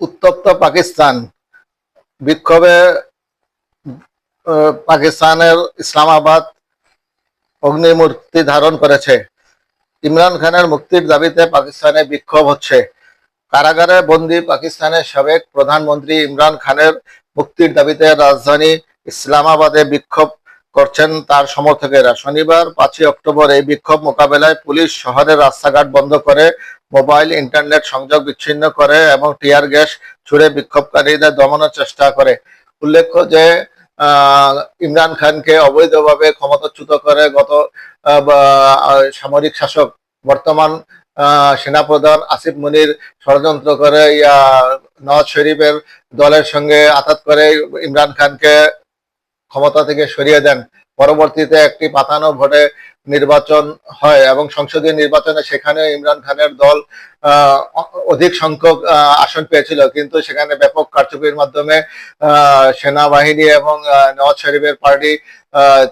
উত্তপ্ত পাকিস্তান। বিক্ষোভে পাকিস্তানের ইসলামাবাদ অগ্নিমূর্তি ধারণ করেছে। ইমরান খানের মুক্তির দাবিতে পাকিস্তানে বিক্ষোভ হচ্ছে। কারাগারে বন্দী পাকিস্তানের সাবেক প্রধানমন্ত্রী ইমরান খানের মুক্তির দাবিতে রাজধানী ইসলামাবাদে বিক্ষোভ করছেন তার সমর্থকেরা। শনিবার পাঁচই অক্টোবর এই বিক্ষোভ মোকাবেলায় পুলিশ শহরের রাস্তাঘাট বন্ধ করে মোবাইল, ইন্টারনেট সংযোগ বিচ্ছিন্ন করে এবং টিয়ার গ্যাস ছুড়ে বিক্ষোভকারীদের দমনের চেষ্টা করে। উল্লেখ্য যে ইমরান খানকে অবৈধভাবে ক্ষমতাচ্যুত করে গত সামরিক শাসক বর্তমান সেনাপ্রধান আসিফ মুনির ষড়যন্ত্র করে নওয়াজ শরীফের দলের সঙ্গে আঘাত করে ইমরান খানকে ক্ষমতা থেকে সরিয়ে দেন। পরবর্তীতে একটি পাতানো ভোটে নির্বাচন হয় এবং সংসদীয় নির্বাচনে সেখানে ইমরান খানের দল অধিক সংখ্যক আসন পেয়েছিল। কিন্তু সেখানে ব্যাপক কারচুপির মাধ্যমে সেনাবাহিনী এবং নওয়াজ শরীফের পার্টি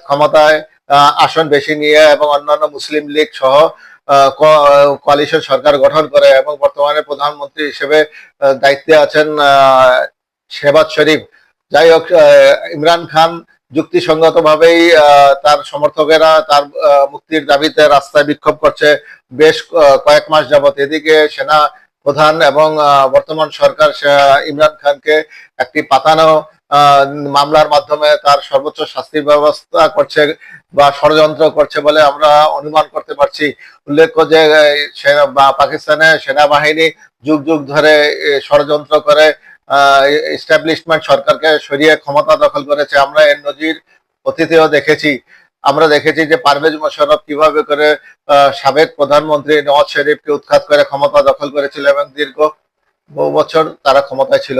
ক্ষমতায় আসন বেশি নিয়ে এবং অন্যান্য মুসলিম লীগ সহ কোয়ালিশন সরকার গঠন করে এবং বর্তমানে প্রধানমন্ত্রী হিসেবে দায়িত্বে আছেন আহ, শেহবাজ শরীফ। যাই হোক ইমরান খান যুক্তিসঙ্গতভাবেই তার সমর্থকেরা তার মুক্তির দাবিতে রাস্তায় বিক্ষোভ করছে বেশ কয়েক মাস যাবত এদিকে সেনা প্রধান এবং বর্তমান সরকার ইমরান খানকে একটি পাতানো মামলার মাধ্যমে তার সর্বোচ্চ শাস্তির ব্যবস্থা করছে বা ষড়যন্ত্র করছে বলে আমরা অনুমান করতে পারছি। উল্লেখ্য যে পাকিস্তানের সেনাবাহিনী যুগ যুগ ধরে ষড়যন্ত্র করে এস্টাবলিশমেন্ট সরকারকে সরিয়ে ক্ষমতা দখল করেছে। আমরা এর নজির অতীতেও দেখেছি। আমরা দেখেছি যে পারভেজ মোশারফ কীভাবে করে সাবেক প্রধানমন্ত্রী নওয়াজ শরীফকে উৎখাত করে ক্ষমতা দখল করেছিল এবং দীর্ঘ বহু বছর তারা ক্ষমতায় ছিল।